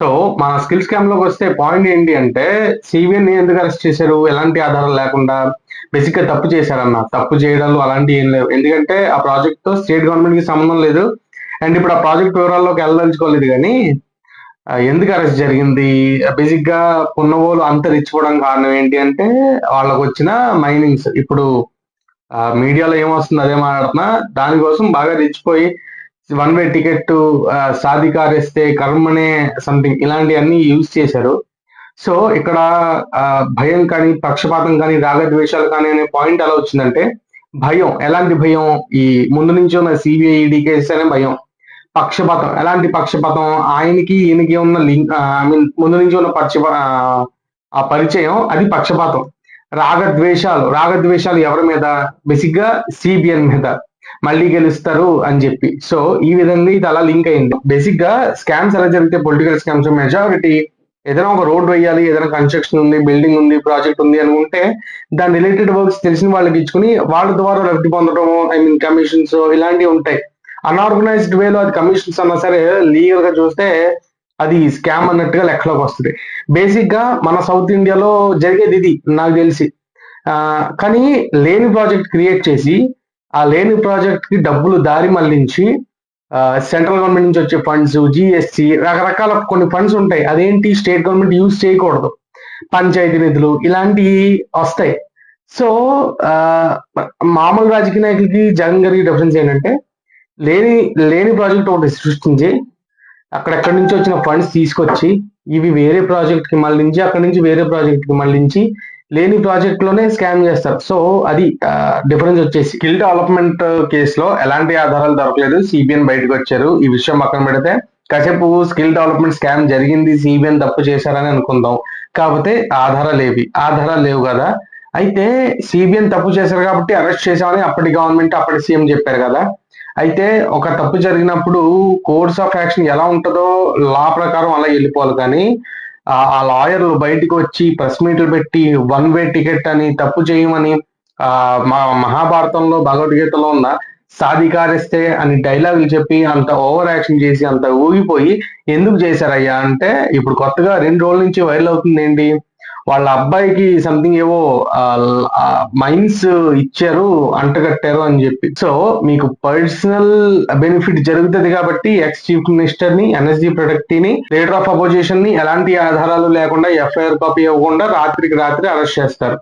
So మన skill స్కామ్లోకి వస్తే point ఏంటి అంటే సిబిఎన్ ఎందుకు అరెస్ట్ చేశారు? ఎలాంటి ఆధారం లేకుండా బేసిక్గా తప్పు చేశారన్న. తప్పు చేయడాలు అలాంటివి ఏం లేవు. ఎందుకంటే ఆ ప్రాజెక్ట్తో స్టేట్ గవర్నమెంట్కి సంబంధం లేదు. అండ్ ఇప్పుడు ఆ ప్రాజెక్ట్ వివరాల్లోకి వెళ్ళదలుచుకోలేదు కానీ ఎందుకు అరెస్ట్ జరిగింది? బేసిక్గా పున్నవోలు అంత కారణం ఏంటి అంటే వాళ్ళకు వచ్చిన మైనింగ్స్. ఇప్పుడు మీడియాలో ఏమొస్తుంది అదే మాట్లాడుతున్నా. దానికోసం బాగా రెచ్చిపోయి వన్ వే టికెట్ సాధికారిస్తే కర్మనే సంథింగ్ ఇలాంటివన్నీ యూజ్ చేశారు. సో ఇక్కడ ఆ, భయం కానీ పక్షపాతం కానీ రాగద్వేషాలు కానీ అనే పాయింట్ ఎలా వచ్చిందంటే భయం ఎలాంటి భయం? ఈ ముందు నుంచి ఉన్న సిబిఐ కేసు అనే భయం. పక్షపాతం ఎలాంటి పక్షపాతం? ఆయనకి ఈయనకి ఉన్న లింక్ ఐ మీన్ ముందు నుంచి ఉన్న పక్షపా ఆ, ఆ పరిచయం అది పక్షపాతం. రాగద్వేషాలు రాగద్వేషాలు ఎవరి మీద? బేసిక్గా సిబిఎన్ మీద. మళ్ళీ గెలుస్తారు అని చెప్పి. సో ఈ విధంగా ఇది అలా లింక్ అయింది. బేసిక్గా స్కామ్స్ ఎలా జరిగితే పొలిటికల్ స్కామ్స్ మెజారిటీ ఏదైనా ఒక రోడ్ వేయాలి ఏదైనా కన్స్ట్రక్షన్ ఉంది బిల్డింగ్ ఉంది ప్రాజెక్ట్ ఉంది అనుకుంటే దాని రిలేటెడ్ వర్క్స్ తెలిసిన వాళ్ళకి ఇచ్చుకుని వాళ్ళ ద్వారా లబ్ధి పొందడం ఐ మీన్ కమిషన్స్ ఇలాంటివి ఉంటాయి. అన్ఆర్గనైజ్డ్ వేలో అది కమిషన్స్ అన్నా సరే లీగల్గా చూస్తే అది స్కామ్ అన్నట్టుగా లెక్కలోకి వస్తుంది. బేసిక్గా మన సౌత్ ఇండియాలో జరిగేది ఇది నాకు తెలిసి. కానీ లేని ప్రాజెక్ట్ క్రియేట్ చేసి ఆ లేని ప్రాజెక్ట్కి డబ్బులు దారి మళ్ళించి సెంట్రల్ గవర్నమెంట్ నుంచి వచ్చే ఫండ్స్ జిఎస్టి రకరకాల కొన్ని ఫండ్స్ ఉంటాయి. అదేంటి? స్టేట్ గవర్నమెంట్ యూజ్ చేయకూడదు. పంచాయతీ నిధులు ఇలాంటివి వస్తాయి. సో మామూలు రాజకీయ నాయకులకి జగన్ గారికి డిఫరెన్స్ ఏంటంటే లేని లేని ప్రాజెక్ట్ ఒకటి సృష్టించి అక్కడెక్కడి నుంచి వచ్చిన ఫండ్స్ తీసుకొచ్చి ఇవి వేరే ప్రాజెక్ట్కి మళ్ళించి అక్కడి నుంచి వేరే ప్రాజెక్ట్కి మళ్ళించి లేని ప్రాజెక్ట్లోనే స్కామ్ చేస్తారు. సో అది డిఫరెన్స్ వచ్చేసి స్కిల్ డెవలప్మెంట్ కేసులో ఎలాంటి ఆధారాలు దొరకలేదు. సిబిఎన్ బయటకు వచ్చారు. ఈ విషయం పక్కన పెడితే కాసేపు స్కిల్ డెవలప్మెంట్ స్కామ్ జరిగింది. సిబిఎన్ తప్పు చేశారని అనుకుందాం. కాకపోతే ఆధారాలు ఏవి? ఆధారాలు లేవు కదా. అయితే సిబిఎన్ తప్పు చేశారు కాబట్టి అరెస్ట్ చేశామని అప్పటి గవర్నమెంట్ అప్పటి సీఎం చెప్పారు కదా. అయితే ఒక తప్పు జరిగినప్పుడు కోర్స్ ఆఫ్ యాక్షన్ ఎలా ఉంటుందో లా ప్రకారం అలా వెళ్ళిపోవాలి కానీ ఆ లాయర్లు బయటికి వచ్చి ప్రెస్ మీట్లు పెట్టి వన్ వే టికెట్ అని తప్పు చేయమని ఆ మా మహాభారతంలో భగవద్గీతలో ఉన్న సాధికారిస్తే అని డైలాగులు చెప్పి అంత ఓవర్ యాక్షన్ చేసి అంత ఊగిపోయి ఎందుకు చేశారయ్యా అంటే ఇప్పుడు కొత్తగా రెండు రోజుల నుంచి వైరల్ అవుతుంది ఏంటి వాళ్ళ అబ్బాయికి సంథింగ్ ఏవో మైన్స్ ఇచ్చారు అంటగట్టారు అని చెప్పి. సో మీకు పర్సనల్ బెనిఫిట్ జరుగుతుంది కాబట్టి ఎక్స్ చీఫ్ మినిస్టర్ని ఎన్ఎస్జీ ప్రొడక్ట్ని లీడర్ ఆఫ్ అపోజిషన్ని ఎలాంటి ఆధారాలు లేకుండా ఎఫ్ఐఆర్ కాపీ ఇవ్వకుండా రాత్రికి రాత్రి అరెస్ట్ చేస్తారు.